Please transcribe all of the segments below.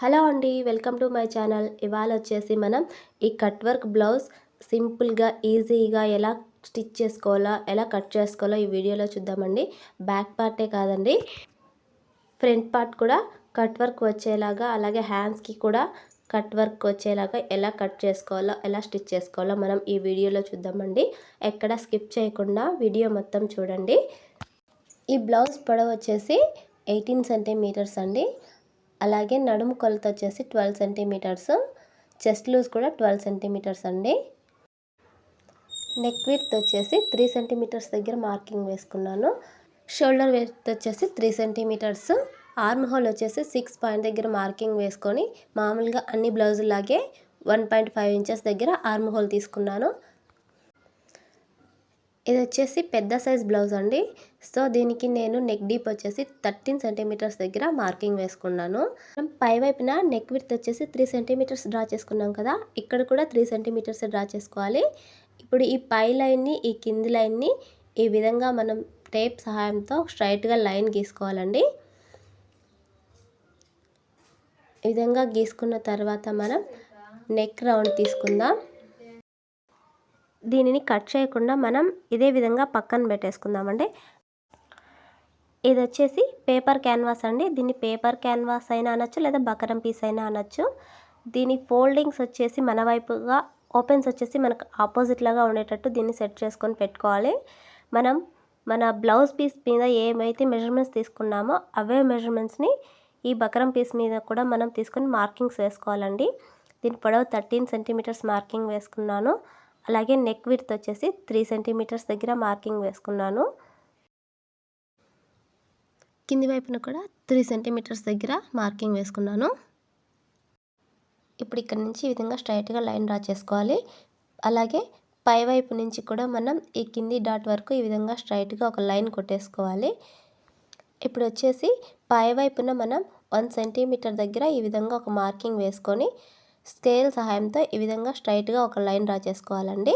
Hello అండి welcome to my channel. ఇవాళ వచ్చేసి మనం ఈ కట్ వర్క్ బ్లౌజ్ సింపుల్గా ఈజీగా ఎలా స్టిచ్ చేసుకోవాలో ఎలా కట్ చేసుకోవాలో ఈ వీడియోలో చూద్దామండి. బ్యాక్ పార్టే కాదండి ఫ్రంట్ పార్ట్ కూడా కట్ వర్క్ వచ్చేలాగా అలాగే హ్యాండ్స్కి కూడా కట్ వర్క్ వచ్చేలాగా ఎలా కట్ చేసుకోవాలో ఎలా స్టిచ్ చేసుకోవాలో మనం ఈ వీడియోలో చూద్దామండి. ఎక్కడ స్కిప్ చేయకుండా వీడియో మొత్తం చూడండి. ఈ బ్లౌజ్ పొడవు వచ్చేసి ఎయిటీన్ సెంటీమీటర్స్ అండి. అలాగే నడుము కొలత వచ్చేసి ట్వెల్వ్ సెంటీమీటర్స్. చెస్ట్ లూజ్ కూడా ట్వెల్వ్ సెంటీమీటర్స్ అండి. నెక్ విత్ వచ్చేసి త్రీ సెంటీమీటర్స్ దగ్గర మార్కింగ్ వేసుకున్నాను. షోల్డర్ విత్ వచ్చేసి త్రీ సెంటీమీటర్స్. ఆర్మ్ హోల్ వచ్చేసి సిక్స్ పాయింట్ దగ్గర మార్కింగ్ వేసుకొని మామూలుగా అన్ని బ్లౌజులాగే వన్ పాయింట్ ఫైవ్ ఇంచెస్ దగ్గర ఆర్మ్ హోల్ తీసుకున్నాను. ఇది వచ్చేసి పెద్ద సైజ్ బ్లౌజ్ అండి. సో దీనికి నేను నెక్ డీప్ వచ్చేసి థర్టీన్ సెంటీమీటర్స్ దగ్గర మార్కింగ్ వేసుకున్నాను. పై వైపున నెక్ విత్ వచ్చేసి త్రీ సెంటీమీటర్స్ డ్రా చేసుకున్నాం కదా ఇక్కడ కూడా త్రీ సెంటీమీటర్స్ డ్రా చేసుకోవాలి. ఇప్పుడు ఈ పై లైన్ని ఈ కింది లైన్ని ఈ విధంగా మనం టేప్ సహాయంతో స్ట్రైట్గా లైన్ గీసుకోవాలండి. ఈ విధంగా గీసుకున్న తర్వాత మనం నెక్ రౌండ్ తీసుకుందాం. దీనిని కట్ చేయకుండా మనం ఇదే విధంగా పక్కన పెట్టేసుకుందామండి. ఇది వచ్చేసి పేపర్ క్యాన్వాస్ అండి. దీన్ని పేపర్ క్యాన్వాస్ అయినా అనొచ్చు లేదా బకరం పీస్ అయినా అనొచ్చు. దీని ఫోల్డింగ్స్ వచ్చేసి మన వైపుగా ఓపెన్స్ వచ్చేసి మనకు ఆపోజిట్ లాగా ఉండేటట్టు దీన్ని సెట్ చేసుకొని పెట్టుకోవాలి. మనం మన బ్లౌజ్ పీస్ మీద ఏమైతే మెజర్మెంట్స్ తీసుకున్నామో అవే మెజర్మెంట్స్ని ఈ బకరం పీస్ మీద కూడా మనం తీసుకొని మార్కింగ్స్ వేసుకోవాలండి. దీని పొడవు థర్టీన్ సెంటీమీటర్స్ మార్కింగ్ వేసుకున్నాను. అలాగే నెక్ విడ్త్ వచ్చేసి త్రీ సెంటీమీటర్స్ దగ్గర మార్కింగ్ వేసుకున్నాను. కింది వైపున కూడా త్రీ సెంటీమీటర్స్ దగ్గర మార్కింగ్ వేసుకున్నాను. ఇప్పుడు ఇక్కడ నుంచి ఈ విధంగా స్ట్రైట్గా లైన్ డ్రా చేసుకోవాలి. అలాగే పై వైపు నుంచి కూడా మనం ఈ కింది డాట్ వరకు ఈ విధంగా స్ట్రైట్గా ఒక లైన్ కొట్టేసుకోవాలి. ఇప్పుడు వచ్చేసి పై వైపున మనం వన్ సెంటీమీటర్ దగ్గర ఈ విధంగా ఒక మార్కింగ్ వేసుకొని స్కేల్ సహాయంతో ఈ విధంగా స్ట్రైట్గా ఒక లైన్ డ్రా చేసుకోవాలండి.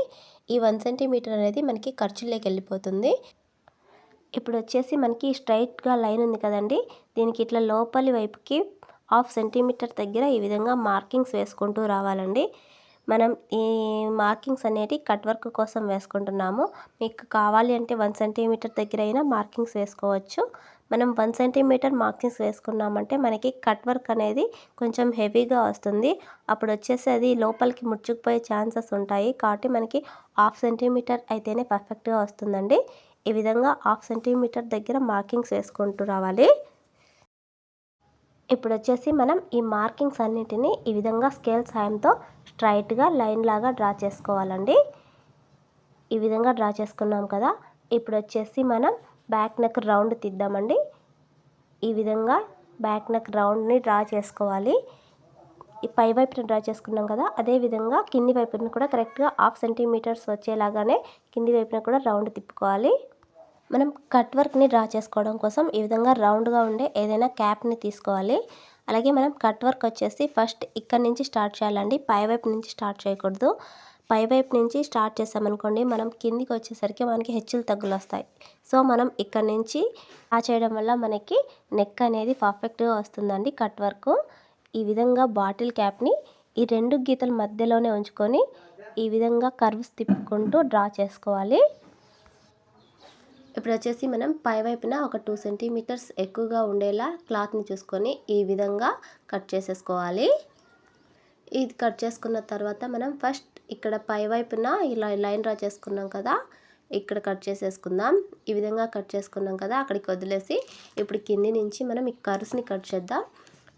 ఈ వన్ సెంటీమీటర్ అనేది మనకి ఖర్చులోకి వెళ్ళిపోతుంది. ఇప్పుడు వచ్చేసి మనకి స్ట్రైట్గా లైన్ ఉంది కదండి. దీనికి ఇట్లా లోపలి వైపుకి హాఫ్ సెంటీమీటర్ దగ్గర ఈ విధంగా మార్కింగ్స్ వేసుకుంటూ రావాలండి. మనం ఈ మార్కింగ్స్ అనేవి కట్ వర్క్ కోసం వేసుకుంటున్నాము. మీకు కావాలి అంటే వన్ సెంటీమీటర్ దగ్గర అయినా మార్కింగ్స్ వేసుకోవచ్చు. మనం వన్ సెంటీమీటర్ మార్కింగ్స్ వేసుకున్నామంటే మనకి కట్ వర్క్ అనేది కొంచెం హెవీగా వస్తుంది. అప్పుడు వచ్చేసి అది లోపలికి ముడుచుకుపోయే ఛాన్సెస్ ఉంటాయి. కాబట్టి మనకి హాఫ్ సెంటీమీటర్ అయితేనే పర్ఫెక్ట్గా వస్తుందండి. ఈ విధంగా హాఫ్ సెంటీమీటర్ దగ్గర మార్కింగ్స్ వేసుకుంటూ రావాలి. ఇప్పుడు వచ్చేసి మనం ఈ మార్కింగ్స్ అన్నిటినీ ఈ విధంగా స్కేల్ సాయంతో స్ట్రైట్గా లైన్ లాగా డ్రా చేసుకోవాలండి. ఈ విధంగా డ్రా చేసుకున్నాం కదా. ఇప్పుడు వచ్చేసి మనం బ్యాక్ నెక్ రౌండ్ తీద్దామండి. ఈ విధంగా బ్యాక్ నెక్ రౌండ్ని డ్రా చేసుకోవాలి. ఈ పై వైపున డ్రా చేసుకున్నాం కదా అదే విధంగా కింది వైపున కూడా కరెక్ట్గా హాఫ్ సెంటీమీటర్స్ వచ్చేలాగానే కింది వైపున కూడా రౌండ్ తిప్పుకోవాలి. మనం కట్ వర్క్ని డ్రా చేసుకోవడం కోసం ఈ విధంగా రౌండ్గా ఉండే ఏదైనా క్యాప్ని తీసుకోవాలి. అలాగే మనం కట్ వర్క్ వచ్చేసి ఫస్ట్ ఇక్కడ నుంచి స్టార్ట్ చేయాలండి పై వైపు నుంచి స్టార్ట్ చేయకూడదు. పై వైపు నుంచి స్టార్ట్ చేసామనుకోండి మనం కిందికి వచ్చేసరికి మనకి హెచ్చులు తగ్గులు వస్తాయి సో మనం ఇక్కడ నుంచి ఆ చేయడం వల్ల మనకి నెక్ అనేది పర్ఫెక్ట్గా వస్తుందండి కట్ వర్క్ ఈ విధంగా బాటిల్ క్యాప్ని ఈ రెండు గీతల మధ్యలోనే ఉంచుకొని ఈ విధంగా కర్వ్స్ తిప్పుకుంటూ డ్రా చేసుకోవాలి. ఇప్పుడు వచ్చేసి మనం పై వైపున ఒక టూ సెంటీమీటర్స్ ఎక్కువగా ఉండేలా క్లాత్ని చూసుకొని ఈ విధంగా కట్ చేసేసుకోవాలి. ఇది కట్ చేసుకున్న తర్వాత మనం ఫస్ట్ ఇక్కడ పై వైపున ఇలా లైన్ డ్రా చేసుకున్నాం కదా ఇక్కడ కట్ చేసేసుకుందాం. ఈ విధంగా కట్ చేసుకున్నాం కదా అక్కడికి వదిలేసి ఇప్పుడు కింది నుంచి మనం ఈ కర్వ్స్ని కట్ చేద్దాం.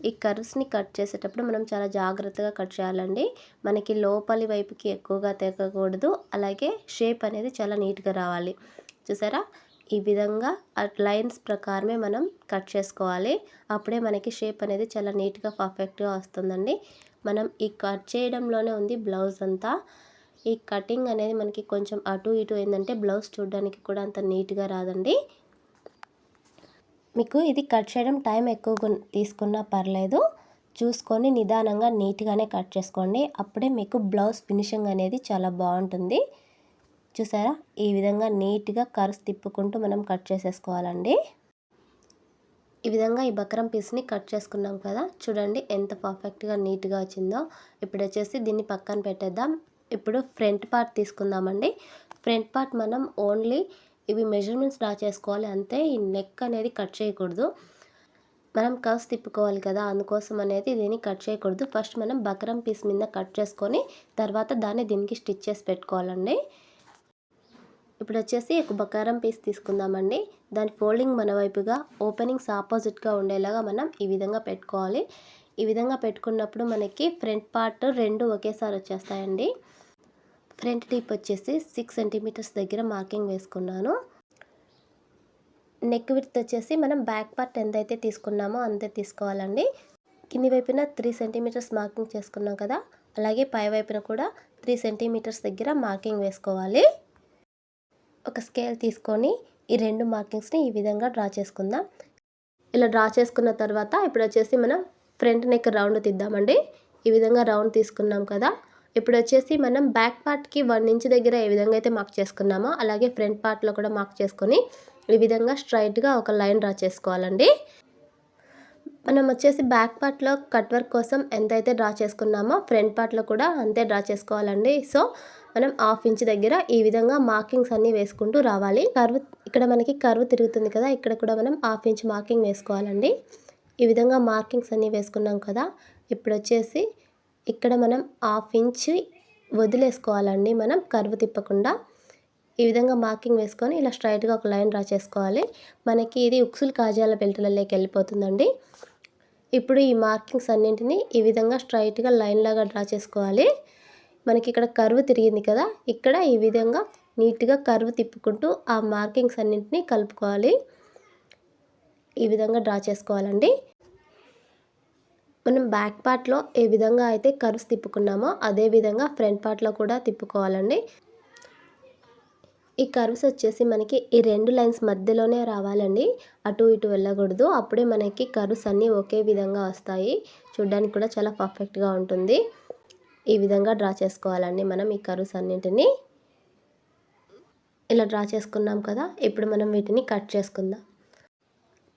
ఈ కర్వ్స్ని కట్ చేసేటప్పుడు మనం చాలా జాగ్రత్తగా కట్ చేయాలండి. మనకి లోపలి వైపుకి ఎక్కువగా తెగకూడదు అలాగే షేప్ అనేది చాలా నీట్గా రావాలి. చూసారా? ఈ విధంగా లైన్స్ ప్రకారమే మనం కట్ చేసుకోవాలి. అప్పుడే మనకి షేప్ అనేది చాలా నీట్గా పర్ఫెక్ట్గా వస్తుందండి. మనం ఈ కట్ చేయడంలోనే ఉంది బ్లౌజ్ అంతా. ఈ కటింగ్ అనేది మనకి కొంచెం అటు ఇటు ఏంటంటే బ్లౌజ్ చూడడానికి కూడా అంత నీట్గా రాదండి. మీకు ఇది కట్ చేయడం టైం ఎక్కువ తీసుకున్నా పర్లేదు. చూసుకొని నిదానంగా నీట్గానే కట్ చేసుకోండి. అప్పుడే మీకు బ్లౌజ్ ఫినిషింగ్ అనేది చాలా బాగుంటుంది. చూసారా? ఈ విధంగా నీట్గా కర్స్ తిప్పుకుంటూ మనం కట్ చేసేసుకోవాలండి. ఈ విధంగా ఈ బకరం పీస్ని కట్ చేసుకున్నాం కదా? చూడండి ఎంత పర్ఫెక్ట్గా నీట్గా వచ్చిందో. ఇప్పుడు వచ్చేసి దీన్ని పక్కన పెట్టేద్దాం. ఇప్పుడు ఫ్రంట్ పార్ట్ తీసుకుందామండి. ఫ్రంట్ పార్ట్ మనం ఓన్లీ ఇవి మెజర్మెంట్స్ డ్రా చేసుకోవాలి అంతే ఈ నెక్ అనేది కట్ చేయకూడదు. మనం కవ్స్ తిప్పుకోవాలి కదా అందుకోసం అనేది దీన్ని కట్ చేయకూడదు. ఫస్ట్ మనం బకరం పీస్ మీద కట్ చేసుకొని తర్వాత దాన్ని దీనికి స్టిచ్ చేసి పెట్టుకోవాలండి. ఇప్పుడు వచ్చేసి ఒక బకారం పీస్ తీసుకుందామండి. దాని ఫోల్డింగ్ మన వైపుగా ఓపెనింగ్స్ ఆపోజిట్గా ఉండేలాగా మనం ఈ విధంగా పెట్టుకోవాలి. ఈ విధంగా పెట్టుకున్నప్పుడు మనకి ఫ్రంట్ పార్ట్ రెండు ఒకేసారి వచ్చేస్తాయండి. ఫ్రంట్ టీప్ వచ్చేసి సిక్స్ సెంటీమీటర్స్ దగ్గర మార్కింగ్ వేసుకున్నాను. నెక్ విడ్త్ వచ్చేసి మనం బ్యాక్ పార్ట్ ఎంతైతే తీసుకున్నామో అంతే తీసుకోవాలండి. కింది వైపున త్రీ సెంటీమీటర్స్ మార్కింగ్ చేసుకున్నాం కదా అలాగే పై వైపున కూడా త్రీ సెంటీమీటర్స్ దగ్గర మార్కింగ్ వేసుకోవాలి. ఒక స్కేల్ తీసుకొని ఈ రెండు మార్కింగ్స్ని ఈ విధంగా డ్రా చేసుకుందాం. ఇలా డ్రా చేసుకున్న తర్వాత ఇప్పుడు వచ్చేసి మనం ఫ్రంట్ నెక్ రౌండ్ తీద్దామండి. ఈ విధంగా రౌండ్ తీసుకున్నాం కదా ఇప్పుడు వచ్చేసి మనం బ్యాక్ పార్ట్కి వన్ ఇంచ్ దగ్గర ఏ విధంగా అయితే మార్క్ చేసుకున్నామో అలాగే ఫ్రంట్ పార్ట్లో కూడా మార్క్ చేసుకొని ఈ విధంగా స్ట్రైట్గా ఒక లైన్ డ్రా చేసుకోవాలండి. మనం వచ్చేసి బ్యాక్ పార్ట్లో కట్ వర్క్ కోసం ఎంతైతే డ్రా చేసుకున్నామో ఫ్రంట్ పార్ట్లో కూడా అంతే డ్రా చేసుకోవాలండి. సో మనం హాఫ్ ఇంచ్ దగ్గర ఈ విధంగా మార్కింగ్స్ అన్నీ వేసుకుంటూ రావాలి. కర్వ్ ఇక్కడ మనకి కర్వ్ తిరుగుతుంది కదా ఇక్కడ కూడా మనం హాఫ్ ఇంచ్ మార్కింగ్ వేసుకోవాలండి. ఈ విధంగా మార్కింగ్స్ అన్నీ వేసుకున్నాం కదా ఇప్పుడు వచ్చేసి ఇక్కడ మనం హాఫ్ ఇంచ్ వదిలేసుకోవాలండి. మనం కరువు తిప్పకుండా ఈ విధంగా మార్కింగ్ వేసుకొని ఇలా స్ట్రైట్గా ఒక లైన్ డ్రా చేసుకోవాలి. మనకి ఇది ఉక్సులు కాజాల బెల్టులలోకి వెళ్ళిపోతుందండి. ఇప్పుడు ఈ మార్కింగ్స్ అన్నింటినీ ఈ విధంగా స్ట్రైట్గా లైన్ లాగా డ్రా చేసుకోవాలి. మనకి ఇక్కడ కరువు తిరిగింది కదా ఇక్కడ ఈ విధంగా నీట్గా కరువు తిప్పుకుంటూ ఆ మార్కింగ్స్ అన్నింటినీ కలుపుకోవాలి. ఈ విధంగా డ్రా చేసుకోవాలండి. మనం బ్యాక్ పార్ట్లో ఏ విధంగా అయితే కర్వ్స్ తిప్పుకున్నామో అదే విధంగా ఫ్రంట్ పార్ట్లో కూడా తిప్పుకోవాలండి. ఈ కర్వ్స్ వచ్చేసి మనకి ఈ రెండు లైన్స్ మధ్యలోనే రావాలండి. అటు ఇటు వెళ్ళకూడదు. అప్పుడే మనకి కర్వ్స్ అన్నీ ఒకే విధంగా వస్తాయి. చూడ్డానికి కూడా చాలా పర్ఫెక్ట్గా ఉంటుంది. ఈ విధంగా డ్రా చేసుకోవాలండి మనం ఈ కర్వ్స్ అన్నింటినీ. ఇలా డ్రా చేసుకున్నాం కదా ఇప్పుడు మనం వీటిని కట్ చేసుకుందాం.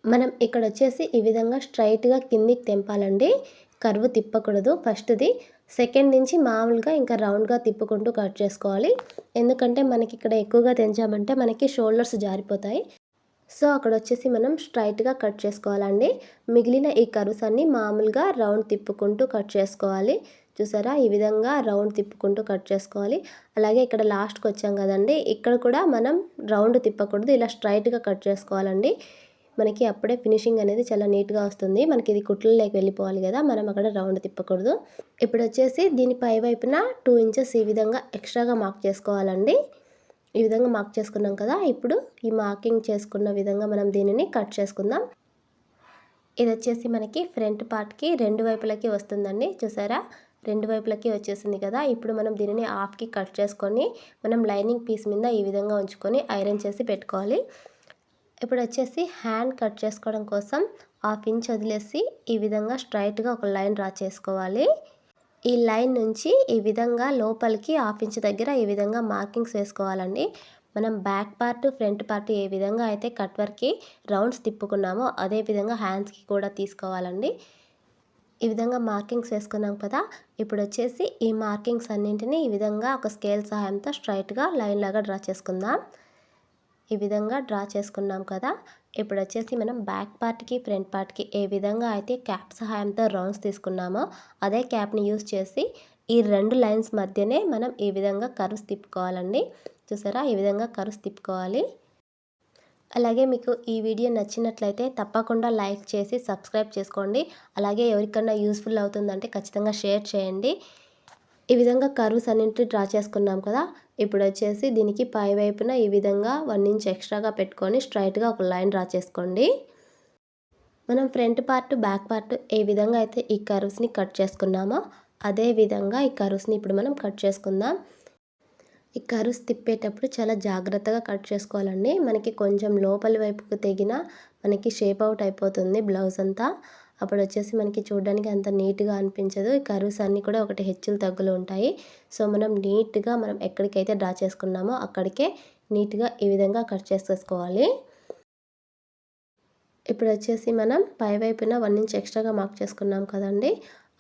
మనం ఇక్కడ వచ్చేసి ఈ విధంగా స్ట్రైట్గా కిందికి తెంపాలండి. కర్వ్ తిప్పకూడదు. ఫస్ట్ది. సెకండ్ నుంచి మామూలుగా ఇంకా రౌండ్గా తిప్పుకుంటూ కట్ చేసుకోవాలి. ఎందుకంటే మనకి ఇక్కడ ఎక్కువగా తెంచామంటే మనకి షోల్డర్స్ జారిపోతాయి. సో అక్కడ వచ్చేసి మనం స్ట్రైట్గా కట్ చేసుకోవాలండి. మిగిలిన ఈ కర్వ్స్ అన్ని మామూలుగా రౌండ్ తిప్పుకుంటూ కట్ చేసుకోవాలి. చూసారా? ఈ విధంగా రౌండ్ తిప్పుకుంటూ కట్ చేసుకోవాలి. అలాగే ఇక్కడ లాస్ట్కి వచ్చాం కదండి. ఇక్కడ కూడా మనం రౌండ్ తిప్పకూడదు. ఇలా స్ట్రైట్గా కట్ చేసుకోవాలండి. మనకి అప్పుడే ఫినిషింగ్ అనేది చాలా నీట్గా వస్తుంది. మనకి ఇది కుట్లలోకి వెళ్ళిపోవాలి కదా మనం అక్కడ రౌండ్ తిప్పకూడదు. ఇప్పుడు వచ్చేసి దీని పై వైపున టూ ఇంచెస్ ఈ విధంగా ఎక్స్ట్రాగా మార్క్ చేసుకోవాలండి. ఈ విధంగా మార్క్ చేసుకున్నాం కదా ఇప్పుడు ఈ మార్కింగ్ చేసుకున్న విధంగా మనం దీనిని కట్ చేసుకుందాం. ఇది వచ్చేసి మనకి ఫ్రంట్ పార్ట్కి రెండు వైపులకి వస్తుందండి. చూసారా? రెండు వైపులకి వచ్చేసింది కదా ఇప్పుడు మనం దీనిని హాఫ్కి కట్ చేసుకొని మనం లైనింగ్ పీస్ మీద ఈ విధంగా ఉంచుకొని ఐరన్ చేసి పెట్టుకోవాలి. ఇప్పుడు వచ్చేసి హ్యాండ్ కట్ చేసుకోవడం కోసం హాఫ్ ఇంచ్ వదిలేసి ఈ విధంగా స్ట్రైట్గా ఒక లైన్ డ్రా చేసుకోవాలి. ఈ లైన్ నుంచి ఈ విధంగా లోపలికి హాఫ్ ఇంచ్ దగ్గర ఈ విధంగా మార్కింగ్స్ వేసుకోవాలండి. మనం బ్యాక్ పార్ట్ ఫ్రంట్ పార్ట్ ఏ విధంగా అయితే కట్ వర్క్కి రౌండ్స్ తిప్పుకున్నామో అదే విధంగా హ్యాండ్స్కి కూడా తీసుకోవాలండి. ఈ విధంగా మార్కింగ్స్ వేసుకున్నాం కదా ఇప్పుడు వచ్చేసి ఈ మార్కింగ్స్ అన్నింటినీ ఈ విధంగా ఒక స్కేల్ సహాయంతో స్ట్రైట్గా లైన్ లాగా డ్రా చేసుకుందాం. ఈ విధంగా డ్రా చేసుకున్నాం కదా. ఇప్పుడు వచ్చేసి మనం బ్యాక్ పార్ట్కి ఫ్రంట్ పార్ట్కి ఏ విధంగా అయితే క్యాప్ సహాయంతో రౌండ్స్ తీసుకున్నామో అదే క్యాప్ని యూస్ చేసి ఈ రెండు లైన్స్ మధ్యనే మనం ఈ విధంగా కరుస్ తిప్పుకోవాలండి. చూసారా? ఈ విధంగా కరుస్ తిప్పుకోవాలి. అలాగే మీకు ఈ వీడియో నచ్చినట్లయితే తప్పకుండా లైక్ చేసి సబ్స్క్రైబ్ చేసుకోండి. అలాగే ఎవరికన్నా యూస్ఫుల్ అవుతుందంటే ఖచ్చితంగా షేర్ చేయండి. ఈ విధంగా కర్వ్స్ అన్నింటి డ్రా చేసుకున్నాం కదా. ఇప్పుడు వచ్చేసి దీనికి పై వైపున ఈ విధంగా వన్ ఇంచ్ ఎక్స్ట్రాగా పెట్టుకొని స్ట్రైట్గా ఒక లైన్ డ్రా చేసుకోండి. మనం ఫ్రంట్ పార్ట్ బ్యాక్ పార్ట్ ఏ విధంగా అయితే ఈ కర్వ్స్ని కట్ చేసుకున్నామో అదే విధంగా ఈ కర్వ్స్ని ఇప్పుడు మనం కట్ చేసుకుందాం. ఈ కర్వ్స్ తిప్పేటప్పుడు చాలా జాగ్రత్తగా కట్ చేసుకోవాలండి. మనకి కొంచెం లోపలి వైపుకు తెగిన మనకి షేప్ అవుట్ అయిపోతుంది బ్లౌజ్ అంతా. అప్పుడు వచ్చేసి మనకి చూడడానికి అంత నీట్గా అనిపించదు. కర్వ్స్ అన్నీ కూడా ఒకటి హెచ్చులు తగ్గులు ఉంటాయి. సో మనం నీట్గా మనం ఎక్కడికైతే డ్రా చేసుకున్నామో అక్కడికే నీట్గా ఈ విధంగా కట్ చేసేసుకోవాలి. ఇప్పుడు వచ్చేసి మనం పై వైపున వన్ ఇంచ్ ఎక్స్ట్రాగా మార్క్ చేసుకున్నాం కదండి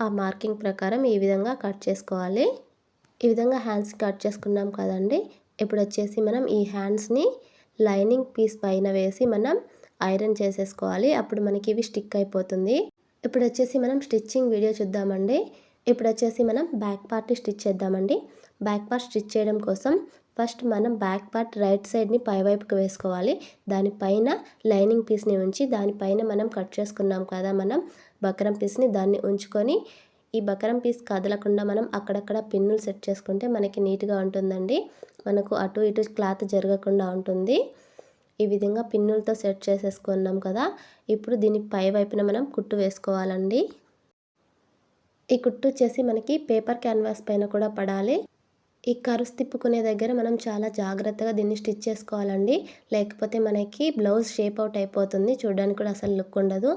ఆ మార్కింగ్ ప్రకారం ఈ విధంగా కట్ చేసుకోవాలి. ఈ విధంగా హ్యాండ్స్ కట్ చేసుకున్నాం కదండి ఇప్పుడు వచ్చేసి మనం ఈ హ్యాండ్స్ని లైనింగ్ పీస్ పైన వేసి మనం ఐరన్ చేసేసుకోవాలి. అప్పుడు మనకి ఇవి స్టిక్ అయిపోతుంది. ఇప్పుడు వచ్చేసి మనం స్టిచ్చింగ్ వీడియో చూద్దామండి. ఇప్పుడు వచ్చేసి మనం బ్యాక్ పార్ట్ స్టిచ్ చేద్దామండి. బ్యాక్ పార్ట్ స్టిచ్ చేయడం కోసం ఫస్ట్ మనం బ్యాక్ పార్ట్ రైట్ సైడ్ని పైవైపుకి వేసుకోవాలి. దానిపైన లైనింగ్ పీస్ని ఉంచి దానిపైన మనం కట్ చేసుకున్నాం కదా మనం బకరం పీస్ని దాన్ని ఉంచుకొని ఈ బకరం పీస్ కదలకుండా మనం అక్కడక్కడ పిన్నులు సెట్ చేసుకుంటే మనకి నీట్గా ఉంటుందండి. మనకు అటు ఇటు క్లాత్ జరగకుండా ఉంటుంది. ఈ విధంగా పిన్నులతో సెట్ చేసేసుకున్నాం కదా. ఇప్పుడు దీని పై వైపున మనం కుట్టు వేసుకోవాలండి. ఈ కుట్టు వచ్చేసి మనకి పేపర్ క్యాన్వాస్ పైన కూడా పడాలి. ఈ కరుస్ తిప్పుకునే దగ్గర మనం చాలా జాగ్రత్తగా దీన్ని స్టిచ్ చేసుకోవాలండి. లేకపోతే మనకి బ్లౌజ్ షేప్ అవుట్ అయిపోతుంది. చూడడానికి కూడా అసలు లుక్ ఉండదు.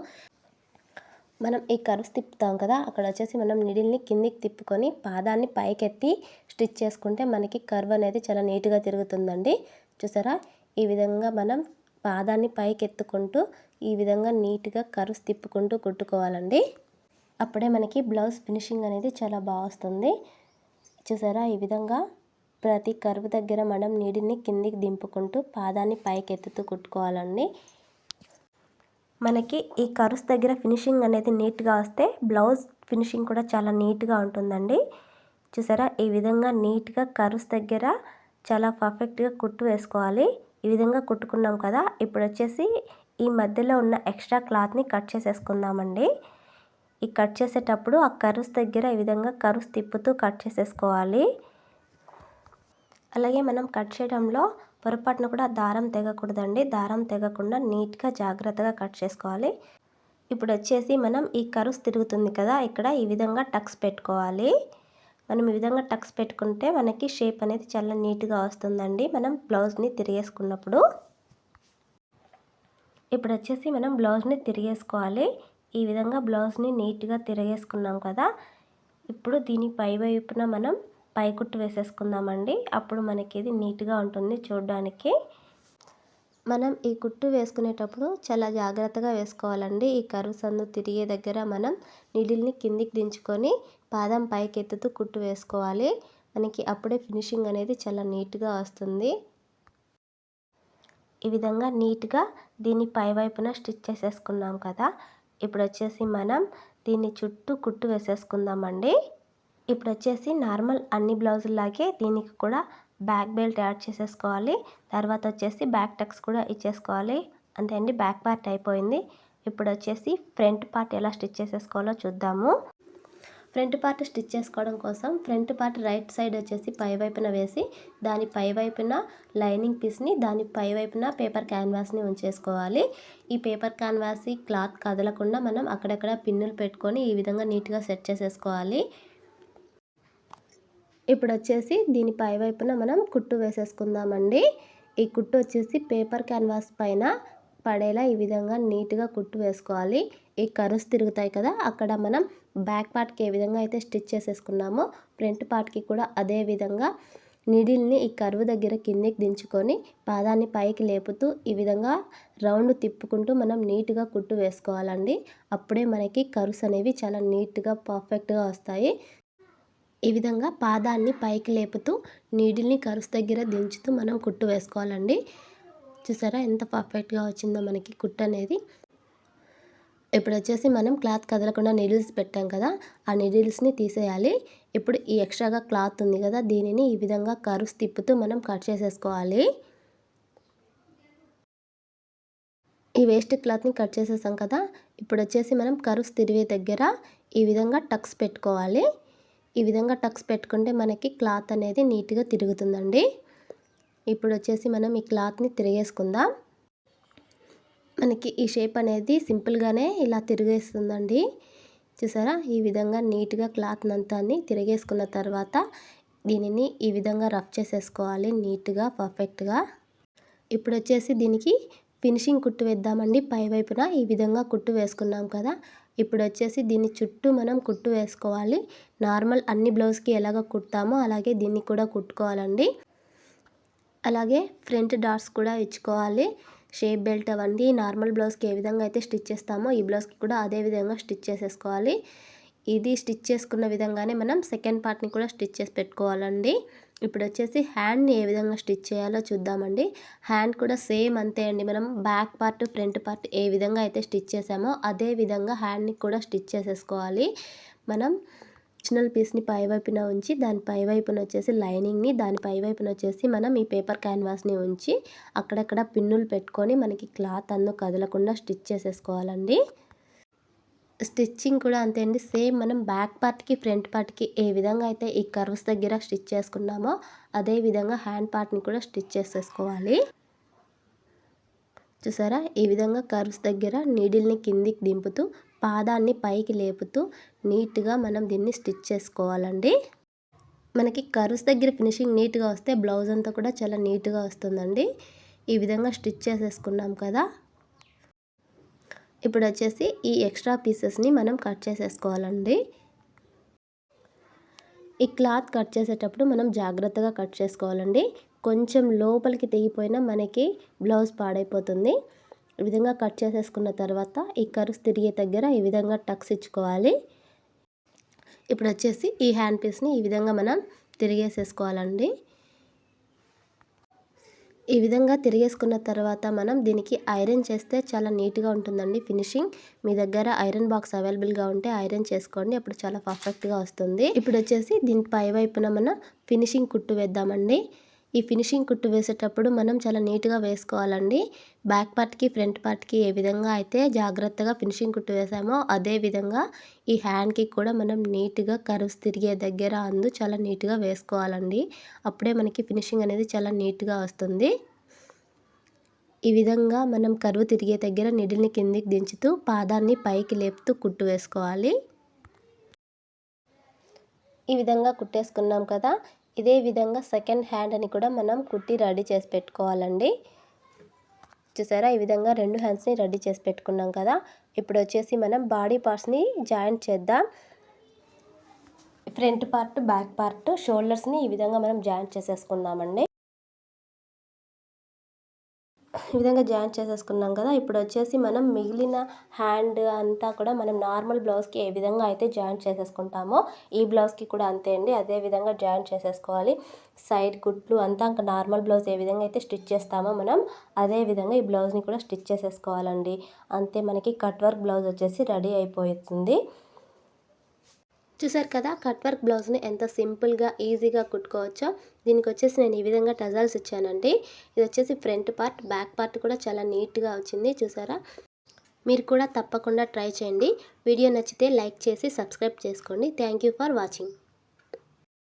మనం ఈ కరుస్ తిప్పుతాం కదా అక్కడ వచ్చేసి మనం నిడిల్ని కిందికి తిప్పుకొని పాదాన్ని పైకెత్తి స్టిచ్ చేసుకుంటే మనకి కర్వ్ అనేది చాలా నీట్గా తిరుగుతుందండి. చూసారా? ఈ విధంగా మనం పాదాన్ని పైకి ఎత్తుకుంటూ ఈ విధంగా నీట్గా కరుస్ తిప్పుకుంటూ కుట్టుకోవాలండి. అప్పుడే మనకి బ్లౌజ్ ఫినిషింగ్ అనేది చాలా బాగా వస్తుంది. చూసారా? ఈ విధంగా ప్రతి కరువు దగ్గర మనం నీడిని కిందికి దింపుకుంటూ పాదాన్ని పైకి ఎత్తుతూ కుట్టుకోవాలండి. మనకి ఈ కరుస్ దగ్గర ఫినిషింగ్ అనేది నీట్గా వస్తే బ్లౌజ్ ఫినిషింగ్ కూడా చాలా నీట్గా ఉంటుందండి. చూసారా? ఈ విధంగా నీట్గా కరుస్ దగ్గర చాలా పర్ఫెక్ట్గా కుట్టు వేసుకోవాలి. ఈ విధంగా కుట్టుకున్నాం కదా ఇప్పుడు వచ్చేసి ఈ మధ్యలో ఉన్న ఎక్స్ట్రా క్లాత్ని కట్ చేసేసుకుందామండి. ఈ కట్ చేసేటప్పుడు ఆ కరుస్ దగ్గర ఈ విధంగా కరుస్ తిప్పుతూ కట్ చేసేసుకోవాలి. అలాగే మనం కట్ చేయడంలో పొరపాటున కూడా దారం తెగకూడదండి. దారం తెగకుండా నీట్గా జాగ్రత్తగా కట్ చేసుకోవాలి. ఇప్పుడు వచ్చేసి మనం ఈ కరుస్ తిరుగుతుంది కదా ఇక్కడ ఈ విధంగా టక్స్ పెట్టుకోవాలి. మనం ఈ విధంగా టక్స్ పెట్టుకుంటే మనకి షేప్ అనేది చాలా నీట్గా వస్తుందండి. మనం బ్లౌజ్ని తిరిగేసుకున్నప్పుడు. ఇప్పుడు వచ్చేసి మనం బ్లౌజ్ని తిరిగేసుకోవాలి. ఈ విధంగా బ్లౌజ్ని నీట్గా తిరిగేసుకున్నాం కదా. ఇప్పుడు దీని పై వైపున మనం పైకుట్టు వేసేసుకుందామండి. అప్పుడు మనకి ఇది నీట్గా ఉంటుంది చూడడానికి. మనం ఈ కుట్టు వేసుకునేటప్పుడు చాలా జాగ్రత్తగా వేసుకోవాలండి. ఈ కరువు సందు తిరిగే దగ్గర మనం నీడిల్ని కిందికి దించుకొని పాదం పైకి ఎత్తుతూ కుట్టు వేసుకోవాలి. మనకి అప్పుడే ఫినిషింగ్ అనేది చాలా నీట్గా వస్తుంది. ఈ విధంగా నీట్గా దీన్ని పై వైపున స్టిచ్ చేసేసుకున్నాం కదా. ఇప్పుడు వచ్చేసి మనం దీన్ని చుట్టూ కుట్టు వేసేసుకుందామండి. ఇప్పుడు వచ్చేసి నార్మల్ అన్ని బ్లౌజుల్లాగే దీనికి కూడా బ్యాక్ బెల్ట్ యాడ్ చేసేసుకోవాలి. తర్వాత వచ్చేసి బ్యాక్ టక్స్ కూడా ఇచ్చేసుకోవాలి. అంతే అండి బ్యాక్ పార్ట్ అయిపోయింది. ఇప్పుడు వచ్చేసి ఫ్రంట్ పార్ట్ ఎలా స్టిచ్ చేసేసుకోవాలో చూద్దాము. ఫ్రంట్ పార్ట్ స్టిచ్ చేసుకోవడం కోసం ఫ్రంట్ పార్ట్ రైట్ సైడ్ వచ్చేసి పై వైపున వేసి దాని పై వైపున లైనింగ్ పీస్ని దాని పై వైపున పేపర్ క్యాన్వాస్ని ఉంచేసుకోవాలి. ఈ పేపర్ క్యాన్వాస్ క్లాత్ కదలకుండా మనం అక్కడక్కడ పిన్నులు పెట్టుకొని ఈ విధంగా నీట్గా సెట్ చేసేసుకోవాలి. ఇప్పుడు వచ్చేసి దీని పై వైపున మనం కుట్టు వేసేసుకుందామండి. ఈ కుట్టు వచ్చేసి పేపర్ క్యాన్వాస్ పైన పడేలా ఈ విధంగా నీట్గా కుట్టు వేసుకోవాలి. ఈ కరుస్ తిరుగుతాయి కదా అక్కడ మనం బ్యాక్ పార్ట్కి ఏ విధంగా అయితే స్టిచ్ చేసేసుకున్నామో ఫ్రంట్ పార్ట్కి కూడా అదే విధంగా నిడిల్ని ఈ కరువు దగ్గర కిందికి దించుకొని పాదాన్ని పైకి లేపుతూ ఈ విధంగా రౌండ్ తిప్పుకుంటూ మనం నీట్గా కుట్టు వేసుకోవాలండి. అప్పుడే మనకి కరుస్ అనేవి చాలా నీట్గా పర్ఫెక్ట్గా వస్తాయి. ఈ విధంగా పాదాన్ని పైకి లేపుతూ నీడిల్ని కరుసు దగ్గర దించుతూ మనం కుట్టు వేసుకోవాలండి. చూసారా ఎంత పర్ఫెక్ట్గా వచ్చిందో మనకి కుట్టు అనేది. ఇప్పుడు వచ్చేసి మనం క్లాత్ కదలకుండా నీడిల్స్ పెట్టాం కదా ఆ నీడిల్స్ని తీసేయాలి. ఇప్పుడు ఈ ఎక్స్ట్రాగా క్లాత్ ఉంది కదా దీనిని ఈ విధంగా కరుస్ తిప్పుతూ మనం కట్ చేసేసుకోవాలి. ఈ వేస్ట్ క్లాత్ని కట్ చేసేసాం కదా ఇప్పుడు వచ్చేసి మనం కరుస్ తిరిగే దగ్గర ఈ విధంగా టక్స్ పెట్టుకోవాలి. ఈ విధంగా టక్స్ పెట్టుకుంటే మనకి క్లాత్ అనేది నీట్గా తిరుగుతుందండి. ఇప్పుడు వచ్చేసి మనం ఈ క్లాత్ని తిరిగేసుకుందాం. మనకి ఈ షేప్ అనేది సింపుల్గానే ఇలా తిరిగేస్తుందండి. చూసారా? ఈ విధంగా నీట్గా క్లాత్ అంతాన్ని తిరిగేసుకున్న తర్వాత దీనిని ఈ విధంగా రఫ్ చేసేసుకోవాలి. నీట్గా పర్ఫెక్ట్గా. ఇప్పుడు వచ్చేసి దీనికి ఫినిషింగ్ కుట్టు వేద్దామండి. పై వైపున ఈ విధంగా కుట్టు వేసుకున్నాం కదా? ఇప్పుడు వచ్చేసి దీన్ని చుట్టూ మనం కుట్టు వేసుకోవాలి. నార్మల్ అన్ని బ్లౌజ్కి ఎలాగ కుడతామో అలాగే దీన్ని కూడా కుట్టుకోవాలండి. అలాగే ఫ్రంట్ డాట్స్ కూడా ఇచ్చుకోవాలి. షేప్ బెల్ట్ అవన్నీ నార్మల్ బ్లౌజ్కి ఏ విధంగా అయితే స్టిచ్ చేస్తామో ఈ బ్లౌజ్కి కూడా అదే విధంగా స్టిచ్ చేసేసుకోవాలి. ఇది స్టిచ్ చేసుకున్న విధంగానే మనం సెకండ్ పార్ట్ని కూడా స్టిచ్ చేసి పెట్టుకోవాలండి. ఇప్పుడు వచ్చేసి హ్యాండ్ని ఏ విధంగా స్టిచ్ చేయాలో చూద్దామండి. హ్యాండ్ కూడా సేమ్ అంతే అండి. మనం బ్యాక్ పార్ట్ ఫ్రంట్ పార్ట్ ఏ విధంగా అయితే స్టిచ్ చేసామో అదే విధంగా హ్యాండ్ని కూడా స్టిచ్ చేసేసుకోవాలి. మనం ఒరిజినల్ పీస్ని పై వైపున ఉంచి దాని పై వైపున వచ్చేసి లైనింగ్ని దాని పై వైపున వచ్చేసి మనం ఈ పేపర్ క్యాన్వాస్ని ఉంచి అక్కడక్కడ పిన్నులు పెట్టుకొని మనకి క్లాత్ అన్ను కదలకుండా స్టిచ్ చేసేసుకోవాలండి. స్టిచ్చింగ్ కూడా అంతే అండి. సేమ్ మనం బ్యాక్ పార్ట్కి ఫ్రంట్ పార్ట్కి ఏ విధంగా అయితే ఈ కర్వ్స్ దగ్గర స్టిచ్ చేసుకున్నామో అదే విధంగా హ్యాండ్ పార్ట్ని కూడా స్టిచ్ చేసేసుకోవాలి. చూసారా? ఈ విధంగా కర్వ్స్ దగ్గర నీడిల్ని కిందికి దింపుతూ పాదాన్ని పైకి లేపుతూ నీట్గా మనం దీన్ని స్టిచ్ చేసుకోవాలండి. మనకి కర్వ్స్ దగ్గర ఫినిషింగ్ నీట్గా వస్తే బ్లౌజ్ అంతా కూడా చాలా నీట్గా వస్తుందండి. ఈ విధంగా స్టిచ్ చేసేసుకున్నాం కదా ఇప్పుడు వచ్చేసి ఈ ఎక్స్ట్రా పీసెస్ని మనం కట్ చేసేసుకోవాలండి. ఈ క్లాత్ కట్ చేసేటప్పుడు మనం జాగ్రత్తగా కట్ చేసుకోవాలండి. కొంచెం లోపలికి తెగిపోయినా మనకి బ్లౌజ్ పాడైపోతుంది. ఈ విధంగా కట్ చేసేసుకున్న తర్వాత ఈ కరుస్ తిరిగే దగ్గర ఈ విధంగా టక్స్ ఇచ్చుకోవాలి. ఇప్పుడు వచ్చేసి ఈ హ్యాండ్ పీస్ని ఈ విధంగా మనం తిరిగేసేసుకోవాలండి. ఈ విధంగా తిరిగేసుకున్న తర్వాత మనం దీనికి ఐరన్ చేస్తే చాలా నీట్గా ఉంటుందండి ఫినిషింగ్. మీ దగ్గర ఐరన్ బాక్స్ అవైలబుల్గా ఉంటే ఐరన్ చేసుకోండి అప్పుడు చాలా పర్ఫెక్ట్గా వస్తుంది. ఇప్పుడు వచ్చేసి దీని పై వైపున మనం ఫినిషింగ్ కుట్టు వేద్దామండి. ఈ ఫినిషింగ్ కుట్టు వేసేటప్పుడు మనం చాలా నీట్గా వేసుకోవాలండి. బ్యాక్ పార్ట్కి ఫ్రంట్ పార్ట్కి ఏ విధంగా అయితే జాగ్రత్తగా ఫినిషింగ్ కుట్టు వేసామో అదే విధంగా ఈ హ్యాండ్కి కూడా మనం నీట్గా కరువుస్ తిరిగే దగ్గర అందు చాలా నీట్గా వేసుకోవాలండి. అప్పుడే మనకి ఫినిషింగ్ అనేది చాలా నీట్గా వస్తుంది. ఈ విధంగా మనం కరువు తిరిగే దగ్గర నిడిల్ని కిందికి దించుతూ పాదాన్ని పైకి లేపుతూ కుట్టు వేసుకోవాలి. ఈ విధంగా కుట్టేసుకున్నాం కదా ఇదే విధంగా సెకండ్ హ్యాండ్ అని కూడా మనం కుట్టి రెడీ చేసి పెట్టుకోవాలండి. చూసారా? ఈ విధంగా రెండు హ్యాండ్స్ని రెడీ చేసి పెట్టుకున్నాం కదా. ఇప్పుడు వచ్చేసి మనం బాడీ పార్ట్స్ని జాయింట్ చేద్దాం. ఫ్రంట్ పార్ట్ బ్యాక్ పార్ట్ షోల్డర్స్ని ఈ విధంగా మనం జాయింట్ చేసేసుకున్నామండి ఈ విధంగా జాయింట్ చేసేసుకున్నాం కదా. ఇప్పుడు వచ్చేసి మనం మిగిలిన హ్యాండ్ అంతా కూడా మనం నార్మల్ బ్లౌజ్కి ఏ విధంగా అయితే జాయింట్ చేసేసుకుంటామో ఈ బ్లౌజ్కి కూడా అంతే అండి. అదే విధంగా జాయింట్ చేసేసుకోవాలి. సైడ్ కుట్లు అంతా ఇంకా నార్మల్ బ్లౌజ్ ఏ విధంగా అయితే స్టిచ్ చేస్తామో మనం అదే విధంగా ఈ బ్లౌజ్ని కూడా స్టిచ్ చేసేసుకోవాలండి. అంతే మనకి కట్ వర్క్ బ్లౌజ్ వచ్చేసి రెడీ అయిపోతుంది. చూసారు కదా కట్ వర్క్ బ్లౌజ్ని ఎంత సింపుల్గా ఈజీగా కుట్టుకోవచ్చో. దీనికి వచ్చేసి నేను ఈ విధంగా టజల్స్ ఇచ్చానండి. ఇది వచ్చేసి ఫ్రంట్ పార్ట్ బ్యాక్ పార్ట్ కూడా చాలా నీట్గా వచ్చింది చూసారా? మీరు కూడా తప్పకుండా ట్రై చేయండి. వీడియో నచ్చితే లైక్ చేసి సబ్స్క్రైబ్ చేసుకోండి. Thank for watching.